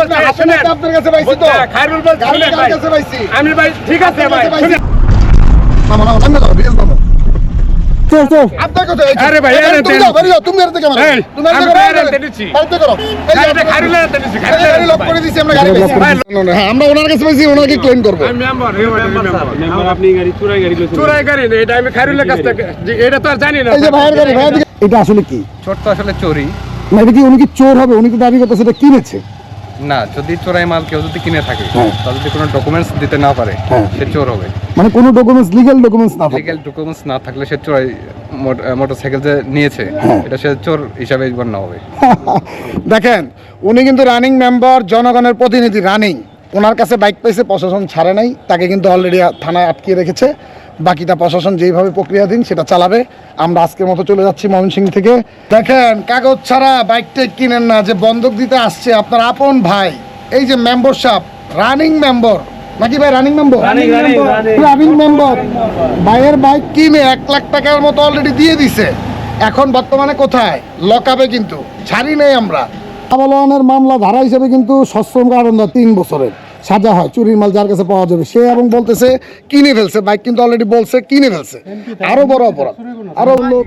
বলছে আপনার হাতে শুনেন নাতে আপনার কাছে পাইছি তো। খায়রুল বলছে গাড়ি শুনেন কার ভাই কাছে পাইছি? আমি ভাই ঠিক আছে ভাই কাছে পাইছি। শুনেন। নামো, নামো, নামো, নামো, রিয়াজ নামো। চল চল আপনার কথা, আরে ভাই, আরে তুমি যাও, বেরিয়ে তুমি এর থেকে মারো। তুমি এর থেকে মারো। দিচ্ছি। বাড়িতে করো। এই যে গাড়িটা আপনার- খায়রুলের হাতে দিছি, এই যে খায়রুলের গাড়ি হাতে লক করে দিছি, আমরা গাড়ি গাড়ি পাইছি। লক করে না, না, হ্যাঁ, আমরা ওনার কাছে পাইছি, ওনাকে ক্লেম করব। আমি মেম্বার, এই মেম্বার। মেম্বার আপনি গাড়ি চুরাই গাড়ি লইছেন চোরাই গাড়ি নেই, এটা আমি খায়রুলের কাছ থেকে এটা তো আর জানি না এই যে ভাইয়ের গাড়ি, ভাইয়ের এটা আসলে কি চোর তো আসলে না এটা কি উনি কি চোর হবে উনি তো দাবি করতেছে এটা কিনেছে না যদি চোরাই মাল কেউ যদি কিনে থাকে হ্যাঁ। তাহলে যদি কোনো ডকুমেন্টস দিতে না পারে হ্যাঁ। সে চোর হবে মানে কোনো ডকুমেন্টস লিগ্যাল ডকুমেন্টস না লিগেল ডকুমেন্টস না থাকলে সে চোরাই মোটরসাইকেল যে নিয়েছে হ্যাঁ। এটা সে চোর হিসাবে গণ্য হবে দেখেন উনি কিন্তু রানিং মেম্বার জনগণের প্রতিনিধি রানিং ওনার কাছে বাইক পাইছে প্রশাসন ছাড়ে নাই তাকে কিন্তু অলরেডি থানায় আটকিয়ে রেখেছে বাকিটা প্রশাসন যেইভাবে প্রক্রিয়াধীন সেটা চালাবে। আমরা আজকের মতো চলে যাচ্ছি ময়মনসিং থেকে। দেখেন কাগজ ছাড়া বাইকটা কিনেন না যে বন্ধক দিতে আসছে আপনার আপন ভাই। এই যে মেম্বারশিপ রানিং মেম্বার নাকি ভাই রানিং মেম্বার রানিং মেম্বার ভাইয়ের বাইক কিনে এক লাখ টাকার মতো অলরেডি দিয়ে দিছে। এখন বর্তমানে কোথায়? লকআপে কিন্তু। ছাড়ি নেই আমরা। আবালনের মামলা ধারা হিসেবে কিন্তু সশ্রম কারাদণ্ড তিন বছরের। সাজা হয় চুরির মাল যার কাছে পাওয়া যাবে। সে এবং বলতেছে কিনে ফেলছে বাইক কিন্তু অলরেডি বলছে কিনে ফেলছে। আরও বড় অপরাধ। আরও লোক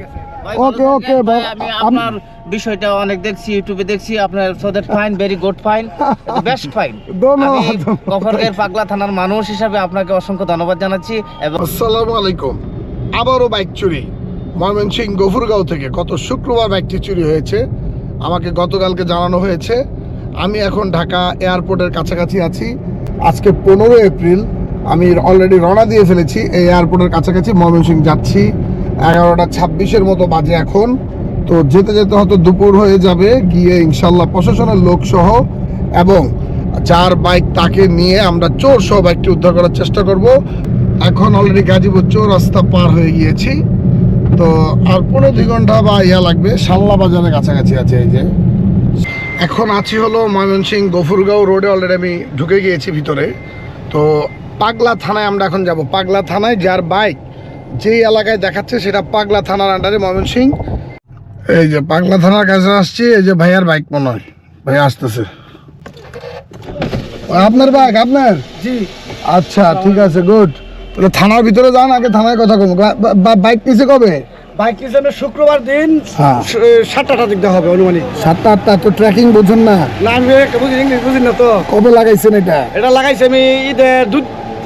ওকে ওকে আমি আপনার বিষয়টা অনেক দেখছি ইউটিউবে দেখছি আপনার সোদের fine very good fine best fine ধন্যবাদ। আমি পাগলা থানার মানুষ হিসাবে আপনাকে অসংখ্য ধন্যবাদ জানাচ্ছি এবং আসসালামু আলাইকুম। আবারও বাইক চুরি। ময়মনসিং গফুরগাঁও থেকে গত শুক্রবার বাইকটি চুরি হয়েছে। আমাকে গতকালকে জানানো হয়েছে। আমি এখন ঢাকা এয়ারপোর্টের কাছাকাছি আছি। আজকে পনেরো এপ্রিল, আমি অলরেডি রওনা দিয়ে ফেলেছি এই এয়ারপোর্টের কাছাকাছি। ময়মনসিং যাচ্ছি, এগারোটা ছাব্বিশের মতো বাজে এখন। তো যেতে যেতে হয়তো দুপুর হয়ে যাবে, গিয়ে ইনশাল্লাহ প্রশাসনের লোক সহ এবং যার বাইক তাকে নিয়ে আমরা চোর সহ বাইকটি উদ্ধার করার চেষ্টা করব। এখন অলরেডি গাজীপুর চোর রাস্তা পার হয়ে গিয়েছি। তো আর পনেরো দুই ঘণ্টা বা ইয়া লাগবে, শাল্লা বাজারের কাছাকাছি আছে এই যে। এখন আছি হলো ময়মনসিং গফুরগাঁও রোডে অলরেডি আমি ঢুকে গিয়েছি ভিতরে। তো পাগলা থানায় আমরা এখন যাব। পাগলা থানায় যার বাইক যেই এলাকায় দেখাচ্ছে সেটা পাগলা থানার আন্ডারে ময়মনসিং এই যে পাগলা থানার কাছে আসছি এই যে ভাইয়ার বাইক মনে হয়। ভাই আসতেছে। আপনার বাইক আপনার? জি। আচ্ছা ঠিক আছে গুড তাহলে থানার ভিতরে যান আগে থানায় কথা কম বাইক নিচে কবে? বাইক হিসেবে শুক্রবার দিন হ্যাঁ। সাতটা দিকটা হবে অনুমানিক। সাতটা আটটা তো ট্র্যাকিং বুঝুন না। না আমি বুঝি ইংলিশ বুঝি না তো। কবে লাগাইছেন এটা? এটা লাগাইছি আমি ঈদের দু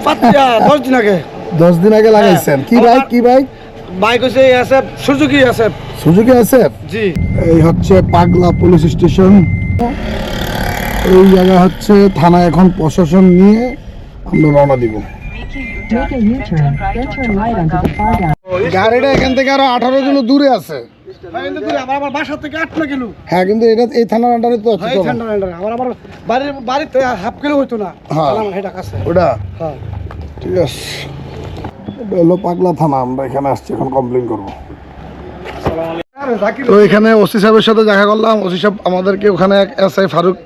দশ দিন আগে। দশ দিন আগে লাগাইছেন। কি বাইক কি বাইক? বাইক হচ্ছে আছে সুজুকি আছে সুজুকি আছে জি। এই হচ্ছে পাগলা পুলিশ স্টেশন। এই জায়গা হচ্ছে থানা এখন প্রশাসন নিয়ে আমরা রওনা দিব। গাড়িটা এখান থেকে আরও আঠারো কিলো দূরে আছে। আমার আমার বাসা থেকে আট না কিলো। হ্যাঁ কিন্তু এটা এই থানার আন্ডারে তো আছে এই তো। ঠান্ডা ঠান্ডা আমার আমার বাড়ির বাড়িতে হাফ কিলো হইতো না। আমার সেটা কাছে ওটা? ঠিক আছে। এটা হলো পাগলা থানা আমরা এখানে আসছি এখন কমপ্লেন করব। তো এখানে ওসি সাহেবের সাথে দেখা করলাম। ওসি সাহেব আমাদেরকে ওখানে এক এস আই ফারুক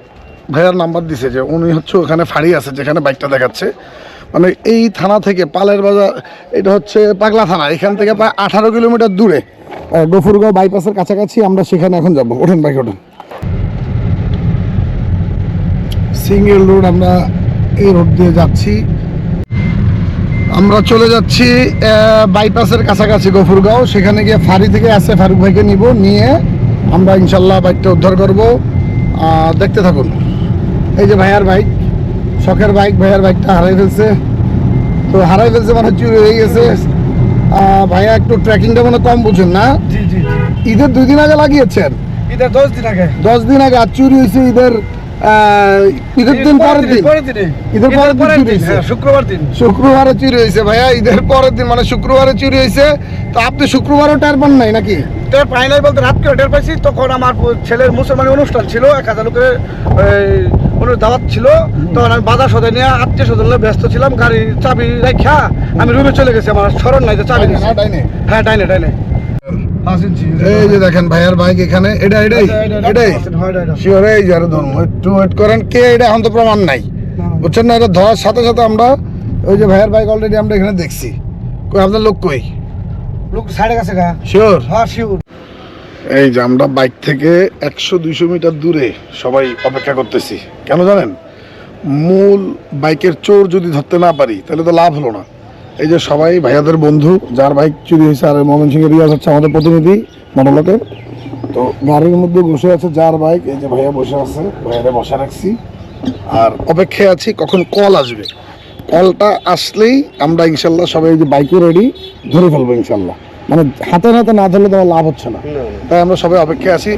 ভাইয়ার নাম্বার দিছে যে উনি হচ্ছে ওখানে ফাঁড়ি আছে যেখানে বাইকটা দেখাচ্ছে। মানে এই থানা থেকে পালের বাজার, এটা হচ্ছে পাগলা থানা, এখান থেকে প্রায় আঠারো কিলোমিটার দূরে। গফুরগাঁও বাইপাসের কাছাকাছি আমরা সেখানে এখন যাব। ওঠেন বাইক ওঠেন। সিঙ্গেল রোড আমরা এই রোড দিয়ে যাচ্ছি। আমরা চলে যাচ্ছি বাইপাসের কাছাকাছি গফুরগাঁও। সেখানে গিয়ে ফাঁড়ি থেকে আসে ফারুক ভাইকে নিব, নিয়ে আমরা ইনশাল্লাহ বাইকটা উদ্ধার করব। দেখতে থাকুন। এই যে ভাইয়ার বাইক। শখের বাইক ভাইয়ার বাইকটা হারাই ফেলছে। তো হারাই ফেলছে মানে চুরি হয়ে গেছে। ভাইয়া একটু ট্রেকিংটা মানে কম বুঝেন না? ঈদের দুই দিন আগে লাগিয়েছেন? ঈদের দশ দিন আগে। দশ দিন আগে আর চুরি হয়েছে ঈদের ঈদের দিন পরের দিন ঈদের পরের দিন চুরি হয়েছে। হ্যাঁ শুক্রবার দিন। শুক্রবারে চুরি হয়েছে ভাইয়া। ঈদের পরের দিন মানে শুক্রবারে চুরি হয়েছে। তো আপনি শুক্রবারও টার পান নাই নাকি? টের পাই নাই বলতে রাত করে টের পাইছি। তখন আমার ছেলের মুসলমানি অনুষ্ঠান ছিল এক হাজার লোকের দাওয়াত ছিল। তখন আমি বাজার সদাই নিয়ে আত্মীয় স্বজন ব্যস্ত ছিলাম গাড়ির চাবি রেখা আমি রুমে চলে গেছি আমার স্মরণ নাই যে চাবি। হ্যাঁ ডাইনে ডাইনে। এই যে দেখেন ভাইয়ার বাইক এখানে এটা এটাই এটাই। শিওর এই যে ধরুন একটু ওয়েট করেন কে এটা এখন তো প্রমাণ নাই। বুঝছেন না এটা ধরার সাথে সাথে আমরা ওই যে ভাইয়ার বাইক অলরেডি আমরা এখানে দেখছি। কই আপনার লোক কই? লোক সাইডে গেছে গা। শিওর? হ্যাঁ শিউর এই যে আমরা বাইক থেকে একশো দুইশো মিটার দূরে সবাই অপেক্ষা করতেছি। কেন জানেন? মূল বাইকের চোর যদি ধরতে না পারি, তাহলে তো লাভ হলো না। এই যে সবাই, ভাইয়াদের বন্ধু, যার বাইক চুরি হয়েছে আর মোহাম্মদ সিং রিয়াজ হচ্ছে আমাদের প্রতিনিধি মনোলকের তো গাড়ির মধ্যে বসে আছে যার বাইক, এই যে ভাইয়া বসে আছে, ভাইয়ারে বসা রাখছি। আর অপেক্ষায় আছি কখন কল আসবে। কলটা আসলেই আমরা ইনশাল্লাহ সবাই এই যে বাইকে রেডি ধরে ফেলব ইনশাল্লাহ। মানে হাতে হাতে না ধরলে তোমার লাভ হচ্ছে না। তাই আমরা সবাই অপেক্ষায় আছি।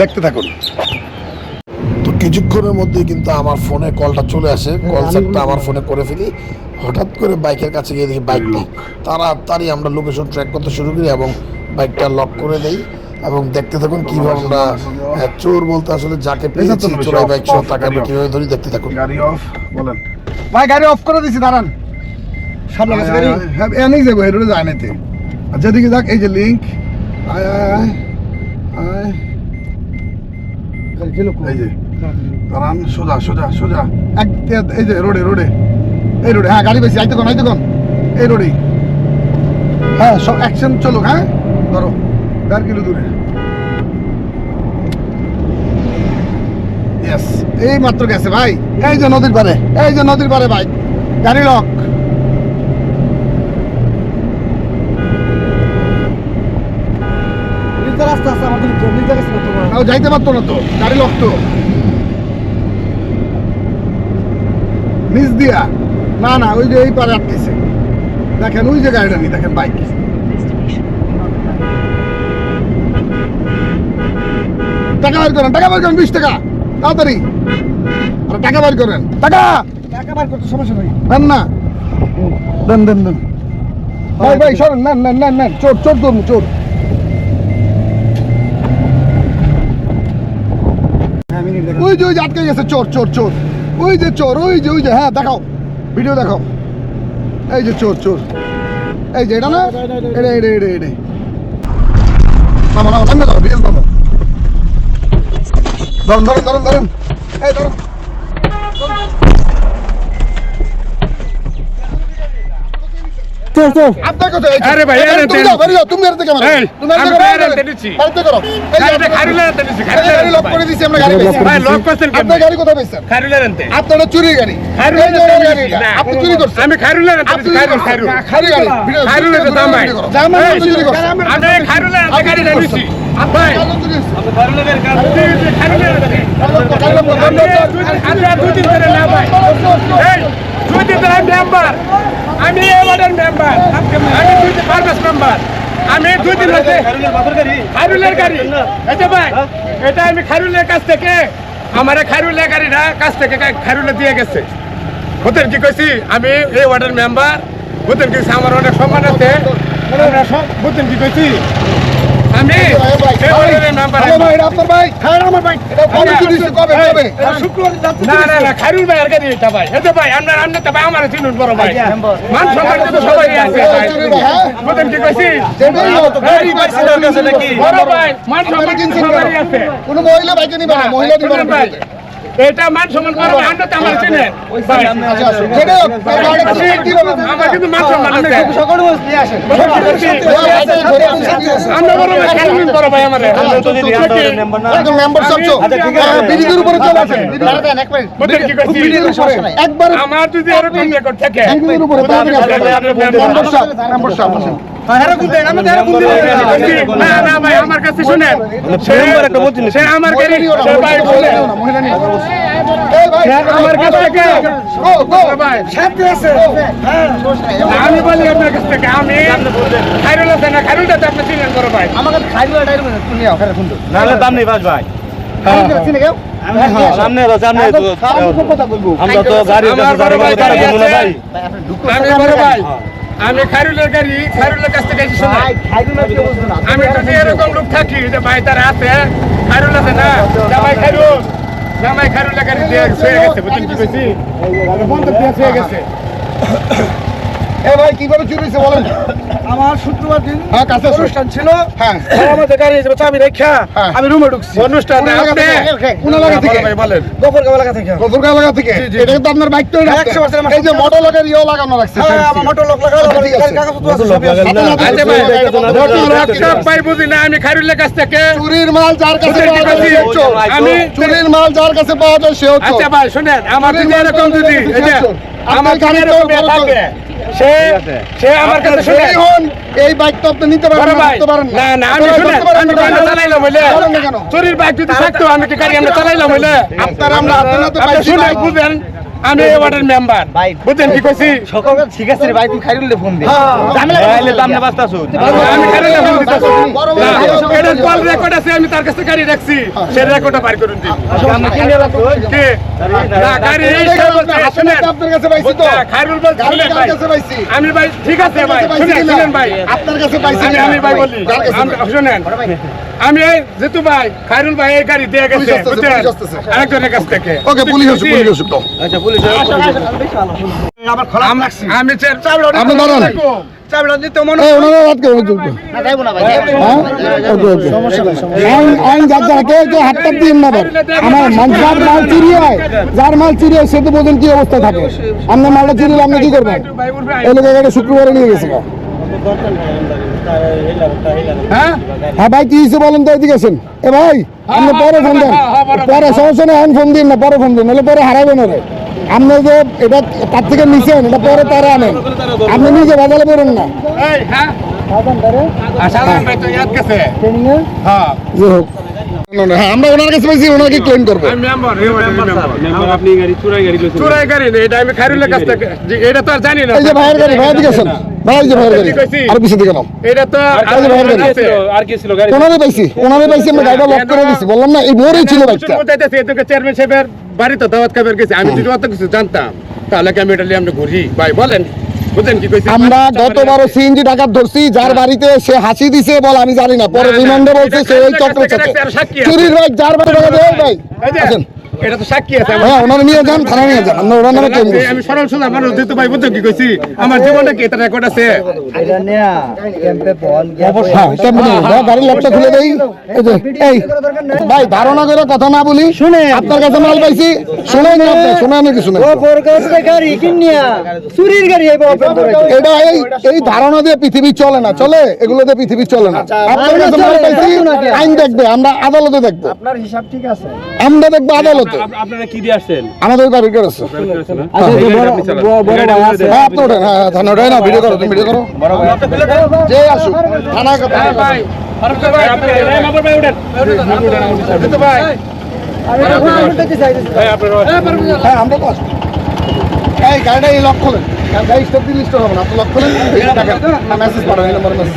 দেখতে থাকুন। তো কিছুক্ষণের মধ্যে কিন্তু আমার ফোনে কলটা চলে আসে। কল সেটটা আমার ফোনে করে ফেলি। হঠাৎ করে বাইকের কাছে গিয়ে দেখি বাইক নেই তাড়াতাড়ি আমরা লোকেশন ট্র্যাক করতে শুরু করি এবং বাইকটা লক করে দেই এবং দেখতে থাকুন কীভাবে আমরা আহ, চোর বলতে আসলে যাকে পেয়েছি চোরাই বাইক সহ তাকে আমরা কীভাবে ধরি দেখতে থাকুন। গাড়ি অফ বলেন। ভাই গাড়ি অফ করে দিছি দাঁড়ান। সামনে গেছে গাড়ি হ্যাঁ এনেই যাব হেরোডে যায় নাতে আর যেদিকে যাক এই যে লিঙ্ক আয় আয় আয় এই যে। দাঁড়ান। সোজা সোজা সোজা। এক এই যে রোডে রোডে এই রোডে হ্যাঁ গাড়ি বেশি আইতে কোন আইতে কোন? এই রোডেই হ্যাঁ সব অ্যাকশন চলো হ্যাঁ? ধরো দেড় কিলো দূরে। এই মাত্র গেছে ভাই। এই যে নদীর পারে এই যে নদীর পারে ভাই। গাড়ি লক নিচে রাস্তা আছে আমাদের নিচে তাও যাইতে পারতো না তো গাড়ি লক তো নিচ দিয়া। না না ওই যে এই পারে আটকেছে। দেখেন ওই যে গাড়িটা নি দেখেন বাইক। টাকা বের করেন টাকা বের করেন বিশ টাকা। তাড়াতাড়ি। আর টাকা বের করেন। টাকা! টাকা বার করতে সমস্যা নাই। দেন না। দেন দেন দেন। ভাই ভাই সরেন নেন নেন নেন নেন। চোর চোর ধরুন চোর। ওই যে ওই যে আটকে গেছে চোর চোর চোর। ওই যে চোর ওই যে ওই যে হ্যাঁ দেখাও। ভিডিও দেখাও। এই যে চোর চোর। এই যে এটা না? এটা এটা এটা এটা। নামো নামো নামো ধরো নামো। ধরুন ধরুন ধরুন ধরুন। এই ধরুন। আপনার কথা এই যে- আরে ভাই, আরে তুমি যাও বেরিয়ে তুমি এর থেকে মারো এই, তুমি এর থেকে মারো টেনেছি। বাড়িতে করো এই এই যে খারুলের গাড়ি লক করে দিছি আমরা গাড়ি পেয়েছি ভাই, লক করছেন কেমনে? আপনার গাড়ি কোথায় পেয়েছেন খারুলের আনতে। আপনার চুরি গাড়ি আনতে গাড়ি আপনি চুরি করছেন আমি খারুলের আনতে আপনি খারুল, করছেন। খারুল। খারুল গাড়ি খারুলের ভিডিও দাম ভাই। করো। আপনি চুরি করছেন। আমি আপনি গাড়িটা চুরি নিছি। করছেন। ভাই, আপনি। আনতে। গাড়ি লক করো, গাড়ি লক করো, গাড়ি লক করো। আমি আর দুদিন ধরে না ভাই। এই, আমি মেম্বার। আমি এই ওয়ার্ডের মেম্বার। আমি দুই দিন পারপাস মেম্বার। আমি দুই দিন হচ্ছে খারুলের গাড়ি এটা ভাই, এটা আমি খারুলের কাছ থেকে, আমার খারুলের গাড়িটা কাছ থেকে খারুলে দিয়ে গেছে হতেন কি কইছি, আমি এই ওয়ার্ডের মেম্বার হতেন কি আমার অনেক সম্মান আছে হতেন কি কইছি কেন? মহিলা বাইকে নিবে না, মহিলা নিবে না। এটা মান সম্মান ভাই আমরা তো আমার আচ্ছা, কিন্তু মান সম্মান আছে বড় ভাই, আমরা সব হ্যাঁ, বিডিদের উপরে চলে আসেন। কইছি একবার আমার যদি এরকম রেকর্ড থাকে বিডিদের উপরে সাহেব, আমার কাছে শুনেন সে আমার গাড়ি আমি বলি আপনার কাছ থেকে আমি খাইরুল আছে না খাইরুলটা তো আপনি চিনেন ভাই আমাকে মানে দাম নেই বাস ভাই সামনে সামনে এলো। কথা বলব আমরা তো বড় ভাই আমি খাইরুলের গাড়ি খাইরুলের কাছ থেকে আমি যদি এরকম লোক থাকি যে ভাই তারা আছে খাইরুল আছে না? জামাই খাইরুল জামাই খাইরুলের গাড়ি দিয়ে শুয়ে গেছে বুঝলি কি কইছি? বন্ধ দিয়ে শুয়ে গেছে। এ ভাই কীভাবে চুরি হয়েছে বলেন আমার শুক্রবার দিন হ্যাঁ কাছে অনুষ্ঠান ছিল হ্যাঁ আর আমাদের গাড়ি এসে চাবি রেখা হ্যাঁ। আমি রুমে ঢুকছি অনুষ্ঠান কোন এলাকা থেকে? কোন এলাকা থেকে? ভাই বলেন গোপর এলাকা থেকে গফরগাঁও এলাকা থেকে এটা কিন্তু আপনার বাইক তো হ্যাঁ, একশো পার্সেন্ট আমার এই যে মোটর ইয়েও লাগানো রাখছে হ্যাঁ আমার মোটর লোক লাগালো আচ্ছা, আমার ঠিক আছে। কাগজপত্র আছে, আচ্ছা ভাই। সব বুঝি না আমি খাইরুলের কাছ থেকে চুরির মাল যার কাছে পাওয়া যায়। আমি চুরির মাল যার কাছে পাওয়া যায় সেও। আচ্ছা ভাই শুনেন আমার যদি এরকম যদি এই যে আমার গাড়ি তো এরকম থাকে সে সে আমার কাছে শুনে হন, এই বাইক তো আপনি নিতে পারেন না, ভাই ধরতে পারেন না। না আমি আপনারা শুনেন ধরতে আমি গাড়ি চালাইলাম হইলে। ধরেন না কেন? চুরির বাইক যদি থাকতো আমি কি গাড়ি আমরা চালাইলাম বলে আপনারা আমরা হাতে নাতে আপনি শুনে বুঝেন। আমি এই ওয়ার্ডের মেম্বার বুঝেন কি কইছি? সকাল ঠিক আছে ভাই তুমি খাইরুলে ফোন দে। আইলে তো আপনি বাস্তা আমি খাইরুলে ফোন দিতেছি কল রেকর্ড আছে তার কাছে গাড়ি রাখছি। সে রেকর্ডটা বার করুন দিন। কে না গাড়ি এই দেখেন, আপনার হাতে শুনেন। নাতে আপনার কাছে পাইছি তো। না, খায়রুল বলছে, গাড়ি ভাই। আমি ভাই ঠিক আছে ভাই শুনেন ভাই। আপনার কাছে পাইছি আমি ভাই বলি। আমি- শুনেন। আমি এই যেহেতু ভাই খায়রুল ভাই এই গাড়ি দিয়ে গেছে বুঝছেন? আরেকজনের কাছ থেকে। ওকে পুলিশ পুলিশ আচ্ছা আমার। হ্যাঁ? মাল চুরি হয় যার মাল চুরি হয় সে তো বোঝেন কি অবস্থা থাকে। আপনার মালটা চুরি আপনি কি করবেন? এই শুক্রবারে নিয়ে গেছে। হ্যাঁ? হ্যাঁ ভাই কি হয়েছে বলেন তো এদিকে আসেন। এ ভাই আপনি পরে ফোন দেন। পরে সমস্যা নেই এখন ফোন দিন না পরে ফোন দিন নাহলে পরে হারাবেন ওরে। আপনি যে এটা তার থেকে নিছেন এটা পরে তারা আনেন। আপনি নিজে বাজালে বেরোন না। হ্যাঁ। হ্যাঁ। হ্যাঁ আমরা ওনার কাছে ওনাকে ক্লেম করব। চুরাই গাড়ি এটা আমি খায়রুলের কাছ থেকে এটা তো আর জানি না। এই যে ভাইয়ের গাড়ি ভাইয়ের দিকে ভাই যে ভাইয়ের গাড়ি। আর পিছনে দিকে নাও। এটা তো এই যে ভাইয়ের গাড়ি। আর কি ছিল গাড়ি ওনারে পাইছি ওনারে পাইছি আমরা গাড়িটা লক করে দিছি বললাম না এই ভোরই ছিল বাইকটা। চেয়ারম্যান সাহেবের বাড়িতে দাওয়াত খাবার গেছি আমি যদি অত কিছু জানতাম তাহলে কি আমি এটা নিয়ে আমরা ঘুরি? ভাই বলেন। আমরা গতবারও সিএনজি ডাকাত ধরছি যার বাড়িতে সে হাসি দিছে বল আমি জানি না পরে রিমান্ডে বলছে সে ওই চক্র আছে। চুরির ভাই যার বাড়ি ভাই। আসেন। এটা তো সাক্ষী আছে হ্যাঁ ওনারা নিয়ে যান থানা নিয়ে যান আমরা ওনার নামে ক্লেম করছি আমি সরল সোজা যেহেতু ভাই বুঝছ কি কইছি? আমার জীবনে কি এটা রেকর্ড আছে? হ্যাঁ কেমন যাও, গাড়ির লকটা খুলে দেই। এই যে, এই ভাই ধারণা করে কথা না বলি শুনে আপনার কাছে মাল পাইছি শুনে না আপনি, শুনে আমি কিছু না এটা এই এই ধারণা দিয়ে পৃথিবী চলে না চলে? এগুলো দিয়ে পৃথিবী চলে না। আপনার কাছে মাল পাইছি আইন দেখবে আমরা আদালতে দেখব। আপনার হিসাব ঠিক আছে? আমরা দেখব আদালতে। আপ- আপনারা কি দিয়ে আসছেন? আমাদের বাড়ির কাছে আছে। হ্যাঁ আপনি ওঠেন হ্যাঁ থানা ওঠেন না ভিডিও করো তুমি ভিডিও করো। যে আসুক থানা কথা হ্যাঁ ভাই ফারুক ভাই আপনি এই মামুর ভাই উঠেন। যেহেতু ভাই ভাই আপনার হ্যাঁ আমরা তো আসব। এই গাড়িটা এই লক খোলেন। গাড়ি- স্টপ দিলে স্টপ হবে না। আপনি লক খোলেন মেসেজ পাঠান এই নম্বরে মেসেজ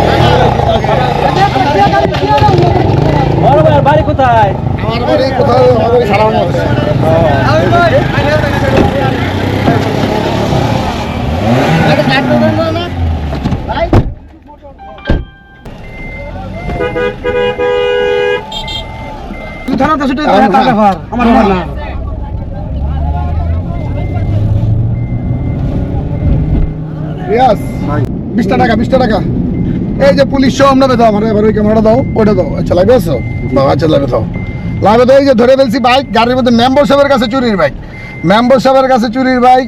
বাড়ি কোথায় আমার বাড়ি কোথাও আমার বাড়ি সারানো থানাতে ছুটে তার ব্যাপার আমার না রিয়াজ বিশটা টাকা বিশটা টাকা এই যে পুলিশ সহ আমরা দাও আমার এবার ওই ক্যামেরাটা দাও ওটা দাও। আচ্ছা লাইভে দাও আচ্ছা লাইভে দাও। লাইভে দাও এই যে ধরে ফেলছি বাইক গাড়ির মধ্যে মেম্বার সাহেবের কাছে চুরির বাইক। মেম্বার সাহেবের কাছে চুরির বাইক।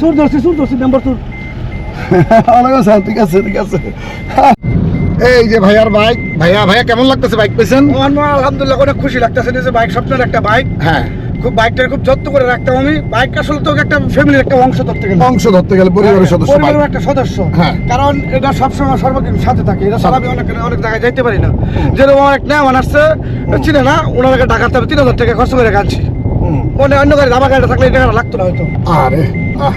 সুর ধরছি সুর ধরছি নাম্বার সুর। ওয়ালাইকুম আসসালাম, ঠিক আছে ঠিক আছে। এই যে ভাইয়ার বাইক ভাইয়া ভাইয়া কেমন লাগতেছে বাইক পেয়েছেন? আলহামদুলিল্লাহ অনেক খুশি লাগতেছে যে বাইক স্বপ্নের একটা বাইক। হ্যাঁ। খুব বাইকটার খুব যত্ন করে রাখতাম আমি। বাইক আসলে তো একটা ফ্যামিলির একটা অংশ ধরতে গেলে। অংশ ধরতে গেলে পরিবারের সদস্য বাইক। পরিবারের একটা সদস্য। হ্যাঁ। কারণ এটা সবসময় সর্বক্ষণ সাথে থাকে। এটা ছাড়া আমি অনেক অনেক জায়গায় যাইতে পারি না। যেরকম আমার এক নেওয়া আসছে চিনে না ওনাকে ডাকাতে হবে তিন হাজার টাকা খরচ করে গেছি অন্য গাড়ি আমার গাড়িটা থাকলে এটা লাগতো না হয়তো। আরে আহ।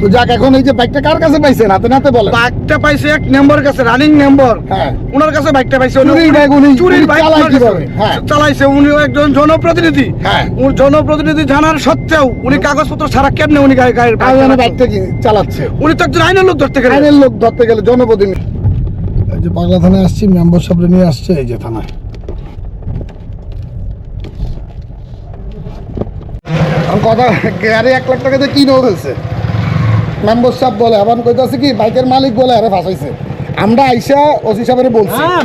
তো যাক এখন এই যে বাইকটা কার কাছে পাইছেন? হাতে নাতে বলেন। বাইকটা পাইছে এক নম্বর কাছে রানিং নম্বর হ্যাঁ। ওনার কাছে বাইকটা পাইছে চুরির বাইক উনি চুরির বাইক চালায় ওনার কীভাবে? হ্যাঁ। চালাইছে উনিও একজন জনপ্রতিনিধি। হ্যাঁ। উনি জনপ্রতিনিধি জানার সত্ত্বেও উনি কাগজপত্র ছাড়া কেমনে উনি গাড়ি গাড়ির বাইকটা কি চালাচ্ছে? উনি তো একজন আইনের লোক ধরতে গেলে। আইনের লোক ধরতে গেলে জনপ্রতিনিধি। এই যে পাগলা থানায় আসছি মেম্বার সাহেবরে নিয়ে আসছে এই যে থানায়। কথা গাড়ি এক লাখ টাকাতে কি নেওয়া হয়েছে? মেম্বার সাহেব বলে আবার কইতাছে কি বাইকের মালিক বলে আরে ফাঁসাইছে। আমরা আইসা ওসি সাহেবের বলছি হ্যাঁ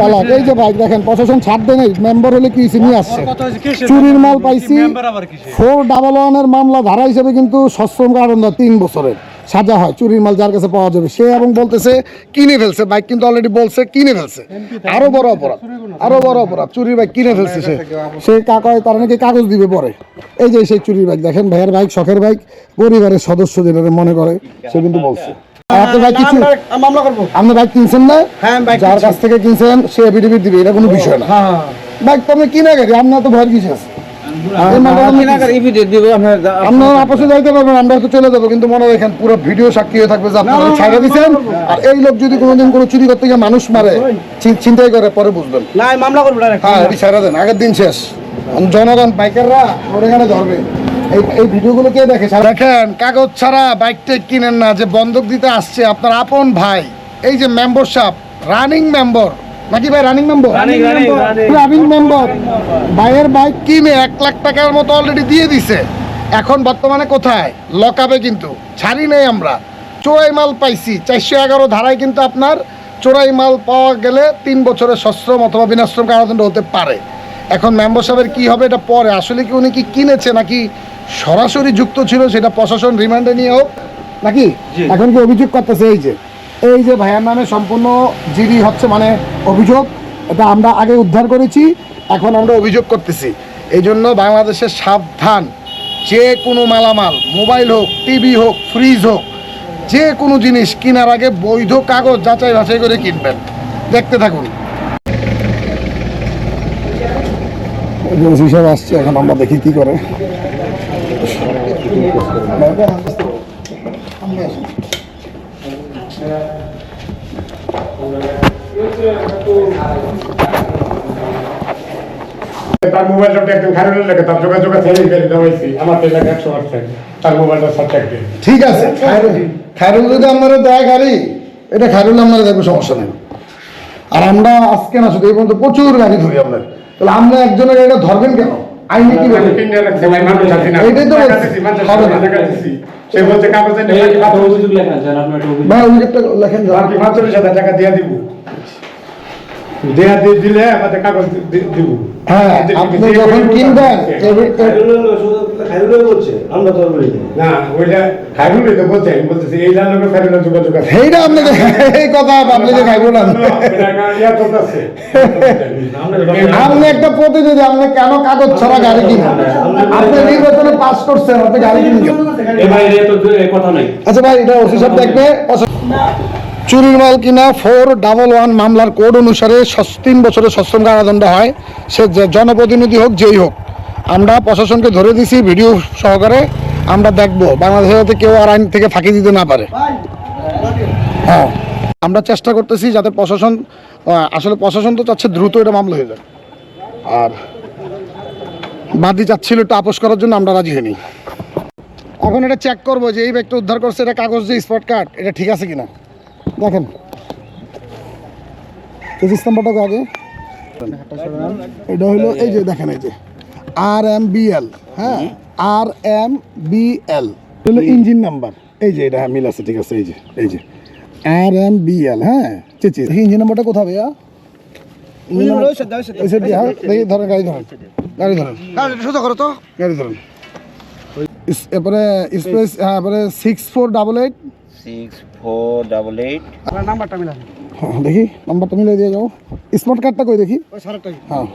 চালাক এই যে বাইক দেখেন প্রশাসন ছাড় দেয় নাই মেম্বার হলে কি নিয়ে আসছে? চুরির মাল পাইছি ফোর ডাবল ওয়ানের মামলা ধারা হিসেবে কিন্তু সশ্রম কারণ তিন বছরের। সাজা হয় চুরির মাল যার কাছে পাওয়া যাবে। সে এবং বলতেছে কিনে ফেলছে। বাইক কিন্তু অলরেডি বলছে কিনে ফেলছে। আরও বড় অপরাধ আরও বড় অপরাধ। চুরির বাইক কিনে ফেলছে সে। সে কাকয় তারা নাকি কাগজ দিবে পরে। এই যে সেই চুরির বাইক দেখেন ভাইয়ের বাইক শখের বাইক পরিবারের সদস্য যেটা মনে করে সে কিন্তু বলছে। আপনার বাইক কিছু আমি মামলা করব। আপনি বাইক কিনছেন না? হ্যাঁ, যার কাছ থেকে কিনছেন সে এফিডেভিট দিবে এটা কোনো বিষয় না। হ্যাঁ বাইক তো আপনি কিনে গেছি আপনার তো ভয়ের কিছু আছে। আপনার আপনারা আপসে যাইতে পারবেন আমরা তো চলে যাব কিন্তু মনে রাখেন পুরো ভিডিও সাক্ষী হয়ে থাকবে যে আপনারা ছাড়া দিচ্ছেন আর এই লোক যদি কোনোদিন কোনো চুরি করতে গিয়ে মানুষ মারে চিন্তাই করে পরে বুঝবেন। না মামলা করব হ্যাঁ এটি ছাড়া দেন আগের দিন শেষ। জনগণ বাইকাররা ওর এখানে ধরবে। এই এই ভিডিওগুলো কে দেখে? দেখেন কাগজ ছাড়া বাইকটা কিনেন না যে বন্ধক দিতে আসছে আপনার আপন ভাই। এই যে মেম্বারশিপ রানিং মেম্বার নাকি ভাই রানিং মেম্বার. রানিং মেম্বার ভাইয়ের বাইক কিনে এক লাখ টাকার মতো অলরেডি দিয়ে দিছে। এখন বর্তমানে কোথায়? লকআপে কিন্তু। ছাড়ি নেই আমরা। চোরাই মাল পাইছি। চারশো এগারো ধারায় কিন্তু আপনার চোরাই মাল পাওয়া গেলে তিন বছরের সশ্রম অথবা বিনাশ্রম কারাদণ্ড হতে পারে। এখন মেম্বার সাহেবের কি হবে এটা পরে? আসলে কি উনি কি কিনেছে নাকি সরাসরি যুক্ত ছিল সেটা প্রশাসন রিমান্ডে নিয়ে হোক? নাকি? এখন কি অভিযোগ করতেছে এই যে? এই যে ভাইয়ার নামে সম্পূর্ণ জিডি হচ্ছে মানে অভিযোগ এটা আমরা আগে উদ্ধার করেছি এখন আমরা অভিযোগ করতেছি। এই জন্য বাংলাদেশের সাবধান। যে কোনো মালামাল মোবাইল হোক টিভি হোক ফ্রিজ হোক যে কোনো জিনিস কেনার আগে বৈধ কাগজ যাচাই বাছাই করে কিনবেন। দেখতে থাকুন। হিসাব আসছে এখন আমরা দেখি কি করে। তার একদম খারাপ লাগে তার যোগাযোগ আছে আমার তো এলাকা একশো পার্সেন্ট তার মোবাইলটা ঠিক আছে খায়রুল যদি আপনারা দেয় গাড়ি এটা খায়রুল আপনারা দেখবে সমস্যা নেই। আর আমরা আজকে না শুধু এই পর্যন্ত প্রচুর গাড়ি ধরি আপনার তাহলে আমরা একজনের গাড়িটা ধরবেন কেন? আইনে কি বলে এইটাই তো হবে না। সে বলছে কাগজে নেই, এই বাকি একটা অভিযোগ লেখা আছে আপনার একটা অভিযোগ ভাই অভিযোগটা লেখেন যান। বাকি পাঁচচল্লিশ হাজার টাকা দিয়ে দিব দেয়া দিয়ে দিলে আমাদের কাগজ দিব। হ্যাঁ আপনি যখন কিনবেন এ- এ- না। ওইটা খাইবুল তো বলছে আমি বলতেছি এই লাল লোকের যোগাযোগ আছে। এইটা আপনি এই কথা আপনি যে খাইব না এটা চলতেছে আপনি একটা প্রতিনিধি আপনি কেন কাগজ ছাড়া গাড়ি কিনেন? আপনি নির্বাচনে পাস করছেন আপনি গাড়ি কিনেন এ ভাই এ তো কথা নাই। আচ্ছা ভাই এটা সাহেব দেখবে। চুরির মাল কিনা ফোর ডাবল ওয়ান মামলার কোড অনুসারে তিন বছরের সশ্রম কারাদণ্ড হয়। সে জনপ্রতিনিধি হোক, যেই হোক। আমরা প্রশাসনকে ধরে দিছি, ভিডিও সহকারে আমরা দেখব। বাংলাদেশের যাতে কেউ আর আইন থেকে ফাঁকি দিতে না পারে। হ্যাঁ। আমরা চেষ্টা করতেছি যাতে প্রশাসন আসলে প্রশাসন তো চাচ্ছে দ্রুত এটা মামলা হয়ে যায় আর বাদি চাচ্ছিল একটু আপোষ করার জন্য আমরা রাজি হইনি। এখন এটা চেক করব যে এই ব্যাগটা উদ্ধার করছে, এটা কাগজ যে স্পট কার্ড এটা ঠিক আছে কিনা? দেখেন। পঁচিশ নম্বরটা আগে। এটা হলো এই যে দেখেন এই যে। আর এম বি এল হ্যাঁ? আর এম বি এল হলো ইঞ্জিন নাম্বার। এই যে এটা হ্যাঁ মিল আছে ঠিক আছে এই যে এই যে। আর এম বি এল হ্যাঁ? চেচি ইঞ্জিন নাম্বারটা কোথায় ভাইয়া? ধরেন গাড়ি ধরেন। গাড়ি ধরেন। সোজা করো তো। গাড়ি ধরুন। এরপরে স্পেস হ্যাঁ এরপরে six four double eight six four double eight নাম্বারটা মিলান। হ্যাঁ দেখি নাম্বারটা মিলে দিয়ে যাও। স্মার্ট কার্ডটা কই দেখি? হ্যাঁ।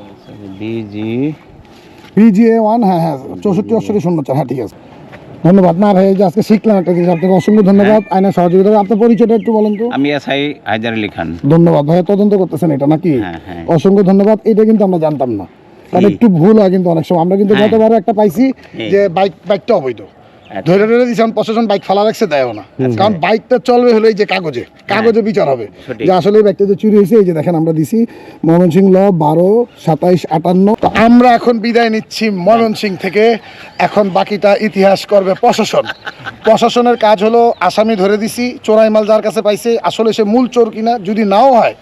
ওয়ান হ্যাঁ হ্যাঁ চৌষট্টি অষ্টি শূন্য চার হ্যাঁ ঠিক আছে। ধন্যবাদ। না ভাই আজকে শিখলাম একটা জিনিস আপনাকে অসংখ্য ধন্যবাদ। আইনের সহযোগিতা আপনার পরিচয়টা একটু বলেন তো। আমি এসআই হায়দার আলী খান। ধন্যবাদ। ভাই তদন্ত করতেছেন এটা নাকি? হ্যাঁ, হ্যাঁ। অসংখ্য ধন্যবাদ। এটা কিন্তু আমরা জানতাম না। কারণ একটু ভুল হয় কিন্তু অনেক সময়। আমরা কিন্তু হ্যাঁ। গতবারও একটা পাইছি যে বাইক বাইকটা অবৈধ। ধরে ধরে দিয়েছে প্রশাসন বাইক ফালা রাখছে দেয়ও না। কারণ বাইকটা চলবে হলো এই যে কাগজে। কাগজে বিচার হবে। যে আসলে বাইকটা যে চুরি হয়েছে এই যে দেখেন আমরা দিছি ময়মনসিংহ ল বারো সাতাইশ আটান্ন। আমরা এখন বিদায় নিচ্ছি ময়মনসিংহ থেকে। এখন বাকিটা ইতিহাস করবে প্রশাসন। প্রশাসনের কাজ হলো আসামি ধরে দিছি চোরাই মাল যার কাছে পাইছে আসলে সে মূল চোর কিনা যদি নাও হয়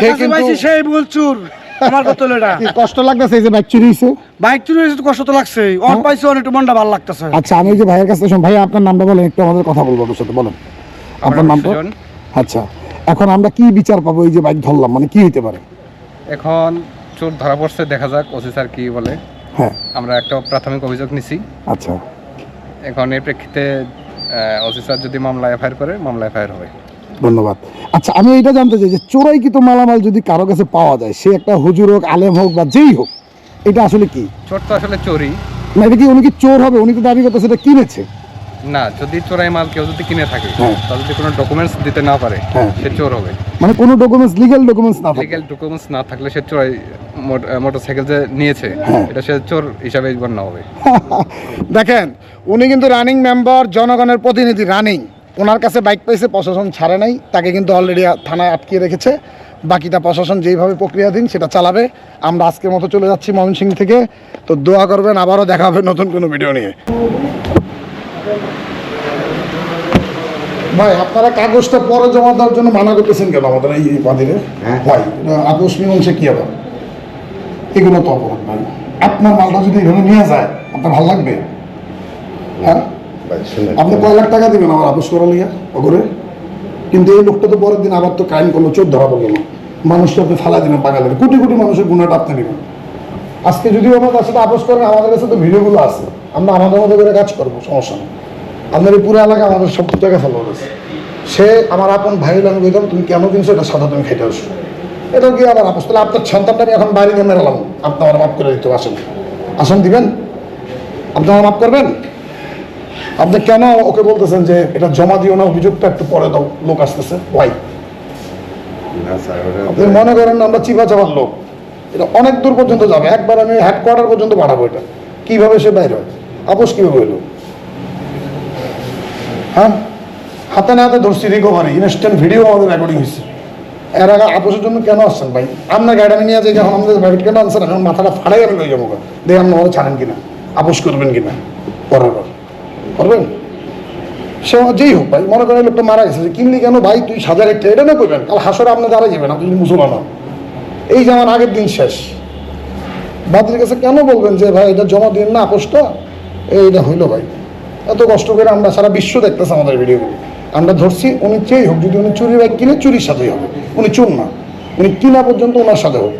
সে কিন্তু সেই ভুল চুর। আমার কত এটা? কষ্ট লাগতেছে এই যে বাইক চুরি হয়েছে বাইক চুরি হয়েছে তো কষ্ট তো লাগছে। অন পাইছে অন একটু মনটা ভালো লাগতেছে। আচ্ছা আমি যে ভাইয়ের কাছে শুন ভাই আপনার নামটা বলেন একটু আমাদের কথা বলব আপনার সাথে বলেন। আপনার নামটা। আচ্ছা এখন আমরা কি বিচার পাবো এই যে বাইক ধরলাম মানে কি হইতে পারে? এখন চোর ধরা পড়ছে দেখা যাক ওসি স্যার কি বলে। হ্যাঁ। আমরা একটা প্রাথমিক অভিযোগ নিছি। আচ্ছা। এখন এই প্রেক্ষিতে ওসি স্যার যদি মামলা এফআইআর করে মামলা এফআইআর হবে। ধন্যবাদ। আচ্ছা আমি এটা জানতে চাই যে চোরাই কিন্তু মালামাল যদি কারও কাছে পাওয়া যায় সে একটা হুজুর হোক আলেম হোক বা যেই হোক এটা আসলে কি? চোর তো আসলে চোরই। না এটা কি উনি কি চোর হবে? উনি তো দাবি করতে সেটা কিনেছে। না যদি চোরাই মাল কেউ যদি কিনে থাকে হ্যাঁ। তাহলে যদি কোনো ডকুমেন্টস দিতে না পারে হ্যাঁ। সে চোর হবে। মানে কোনো ডকুমেন্টস লিগ্যাল ডকুমেন্টস না লিগ্যাল ডকুমেন্টস না থাকলে সে চোরাই মোটরসাইকেল যে নিয়েছে হ্যাঁ। এটা সে চোর হিসাবে গণ্য হবে। দেখেন উনি কিন্তু রানিং মেম্বার জনগণের প্রতিনিধি রানিং ওনার কাছে বাইক পাইছে প্রশাসন ছাড়ে নাই তাকে কিন্তু অলরেডি থানায় আটকিয়ে রেখেছে। বাকিটা প্রশাসন যেইভাবে প্রক্রিয়াধীন সেটা চালাবে। আমরা আজকের মতো চলে যাচ্ছি ময়মনসিংহ থেকে। তো দোয়া করবেন আবারও দেখা হবে নতুন কোনো ভিডিও নিয়ে। ভাই আপনারা কাগজটা পরে জমা দেওয়ার জন্য মানা করতেছেন কেন আমাদের এই বাদিরে ভাই এটা আপোষ মীমাংসা কি আবার? এগুলো তো অপরাধ ভাই। আপনার মালটা যদি এখানে নিয়ে যায় আপনার ভালো লাগবে? হ্যাঁ? আপনি কয় লাখ টাকা দিবেন আমার আপোষ করা লিয়া ওগরে কিন্তু এই লোকটা তো পরের দিন আবার তো ক্রাইম করল চোর ধরা পড়ল না। মানুষটা আপনি ফালা দিবেন পাগালেন কোটি কোটি মানুষের গুণাটা আপনি নেবেন। আজকে যদি আমার কাছে তো আপোষ করেন, আমাদের কাছে তো ভিডিওগুলো আছে। আমরা আমাদের মতো করে কাজ করব, সমস্যা নেই। আপনার এই পুরো এলাকা আমাদের সব জায়গায় ফলো করেছে সে আমার আপন ভাই হলে, আমি বলতাম তুমি কেন কিনছো? এটা সাদা তুমি খেতে আসো। এটা কি আবার আপোষ? তাহলে আপনার সন্তানটা আমি এখন বাড়ি নিয়ে মেরালাম আপনি আমার মাফ করে দিতে আসেন। আসন দিবেন? আপনি আমার মাফ করবেন? আপনি কেন ওকে বলতেছেন যে এটা জমা দিও না অভিযোগটা একটু পরে দাও লোক আসতেছে? ওয়াই আপনি মনে করেন আমরা চিপা চাপার লোক। এটা অনেক দূর পর্যন্ত যাবে একবার আমি হেডকোয়ার্টার পর্যন্ত পাঠাবো এটা। কীভাবে সে বাইরে হয়? আপোষ কীভাবে হইল? হ্যাঁ? হাতে না হাতে ধরছি রিকভারি ইনস্ট্যান্ট ভিডিও আমাদের রেকর্ডিং হয়েছে এর আগে আপোষের জন্য কেন আসছেন ভাই? আপনার গাড়ি আমি নিয়ে যাই যখন আমাদের প্রাইভেট কেন আনছেন? এখন মাথাটা ফাড়াই আমি লই যাব। দেখে আপনি আমাদের ছাড়েন কিনা? আপোষ করবেন কিনা? পরের বার করবেন? সে যেই হোক ভাই, মনে করেন লোকটা মারা গেছে, যে কিনলি কেন ভাই, তুই সাজা একটা এটা না করবেন? কাল হাসরে আপনি দাঁড়াই যাবেন, আপনি মুসলমান। এই যে আমার আগের দিন শেষ। বাদের কাছে কেন বলবেন যে ভাই, এটা জমা দিন না আপোষটা এইটা হইল ভাই। এত কষ্ট করে আমরা সারা বিশ্ব দেখতেছে আমাদের ভিডিওগুলো আমরা ধরছি, উনি চেয়ে হোক, যদি উনি চুরি বাইক কিনে, চুরির সাথেই হবে। উনি চুর না। উনি কিনা পর্যন্ত ওনার সাথে হোক।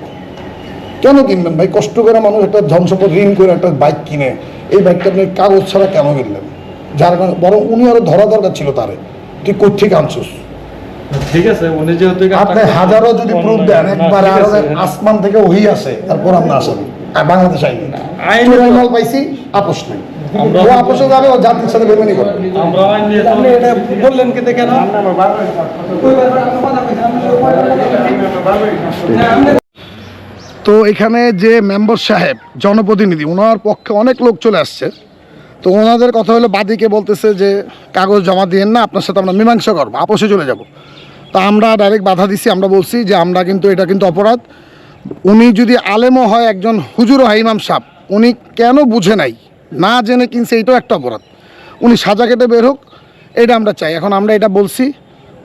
কেন কিনবেন ভাই? কষ্ট করে মানুষ একটা ধ্বংসপথ ঋণ করে একটা বাইক কিনে, এই বাইকটা আপনি কাগজ ছাড়া কেন কিনলেন? যার কারণে বরং উনি আরও ধরা দরকার ছিল তারে। তুই কোথেকে আনছিস? ঠিক আছে উনি যেহেতু আপনি হাজারো যদি প্রুফ দেন একবার আসমান থেকে ওহি আসে তারপর আপনি আসেন আর বাংলাদেশ আইনি। চোরাই পাইছি আপোষ নাই। ও আপোষে যাবে ও জাতির সাথে বেমানি করবে আমরা আইন নিয়ে আপনি এটা বললেন কিন্তু কেন তো এখানে যে মেম্বার সাহেব জনপ্রতিনিধি ওনার পক্ষে অনেক লোক চলে আসছে। তো ওনাদের কথা হলো বাদিকে বলতেছে যে কাগজ জমা দিয়েন না, আপনার সাথে আমরা মীমাংসা করব, আপোষে চলে যাব। তা আমরা ডাইরেক্ট বাধা দিছি, আমরা বলছি যে আমরা কিন্তু, এটা কিন্তু অপরাধ। উনি যদি আলেমও হয়, একজন হুজুরও হয়, ইমাম সাহ উনি কেন বুঝে নাই? না জেনে কিনছে, এটাও একটা অপরাধ। উনি সাজা কেটে বের হোক, এটা আমরা চাই। এখন আমরা এটা বলছি,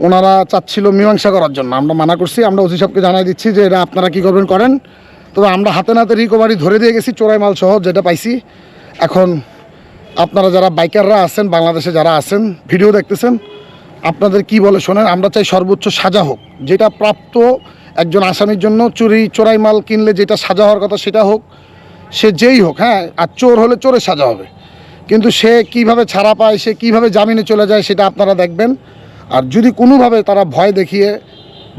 ওনারা চাচ্ছিল মীমাংসা করার জন্য। আমরা মানা করছি, আমরা ওসি সাহেবকে জানাই দিচ্ছি যে এটা আপনারা কী করবেন, করেন। তবে আমরা হাতে নাতে রিকভারি ধরে দিয়ে গেছি, চোরাই মাল সহ যেটা পাইছি। এখন আপনারা যারা বাইকাররা আছেন, বাংলাদেশে যারা আছেন, ভিডিও দেখতেছেন, আপনাদের কি বলে শোনেন? আমরা চাই সর্বোচ্চ সাজা হোক। যেটা প্রাপ্ত একজন আসামির জন্য চুরি, চোরাই মাল কিনলে যেটা সাজা হওয়ার কথা সেটা হোক, সে যেই হোক হ্যাঁ আর চোর হলে চোরের সাজা হবে। কিন্তু সে কীভাবে ছাড়া পায়, সে কীভাবে জামিনে চলে যায় সেটা আপনারা দেখবেন। আর যদি কোনোভাবে তারা ভয় দেখিয়ে,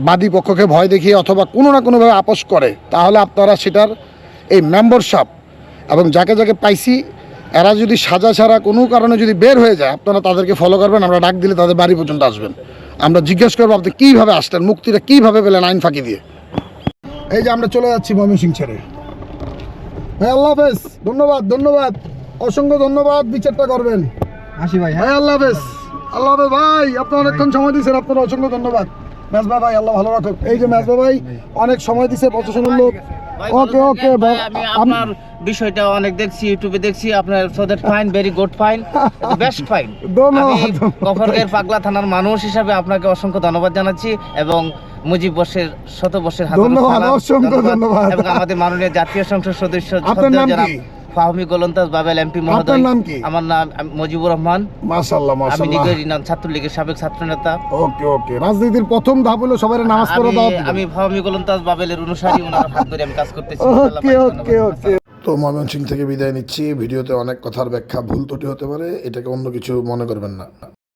বাদী পক্ষকে ভয় দেখিয়ে অথবা কোনো না কোনোভাবে আপোষ করে, তাহলে আপনারা সেটার এই মেম্বারশিপ এবং যাকে যাকে পাইছি এরা যদি সাজা ছাড়া কোনো কারণে যদি বের হয়ে যায় আপনারা তাদেরকে ফলো করবেন আমরা ডাক দিলে তাদের বাড়ি পর্যন্ত আসবেন। আমরা জিজ্ঞেস করব আপনি কীভাবে আসলেন মুক্তিটা কীভাবে পেলেন আইন ফাঁকি দিয়ে? এই যে আমরা চলে যাচ্ছি ময়মনসিং ছেড়ে। ভাই আল্লাহ হাফেজ। ধন্যবাদ ধন্যবাদ। অসংখ্য ধন্যবাদ বিচারটা করবেন। আসি ভাই ভাই আল্লাহ হাফেজ। আল্লাহ হাফেজ ভাই আপনি অনেকক্ষণ সময় দিয়েছেন আপনার অসংখ্য ধন্যবাদ। মেজবা ভাই আল্লাহ ভালো রাখুক। এই যে মেজবা ভাই অনেক সময় দিছে প্রশাসনের লোক। ওকে ওকে ভাই, আমি আপনার বিষয়টা অনেক দেখছি ইউটিউবে দেখছি আপনার সোদের fine very good fine best fine পাগলা থানার মানুষ হিসাবে আপনাকে অসংখ্য ধন্যবাদ জানাচ্ছি এবং মুজিব বর্ষের শত বর্ষের ধন্যবাদ, অসংখ্য ধন্যবাদ। এবং আমাদের মাননীয় জাতীয় সংসদ সদস্য আপনার নাম জনাব কি? ফাহমি গোলন্দাজ বাবেল এমপি মহোদয়। নাম কি? আমার নাম মজিবুর রহমান। মাশাআল্লাহ আমি মাশাআল্লাহ। ছাত্রলীগের সাবেক ছাত্রনেতা। ওকে ওকে। রাজনীতির প্রথম ধাপ হলো সবার নামাজ পড়া দাও আমি ফাহমি গোলন্দাজ বাবেলের অনুসারী ওনার হাত ধরে আমি কাজ করতেছি। ওকে ওকে ওকে তো ময়মনসিং থেকে বিদায় নিচ্ছি। ভিডিওতে অনেক কথার ব্যাখ্যা ভুল ত্রুটি হতে পারে এটাকে অন্য কিছু মনে করবেন না।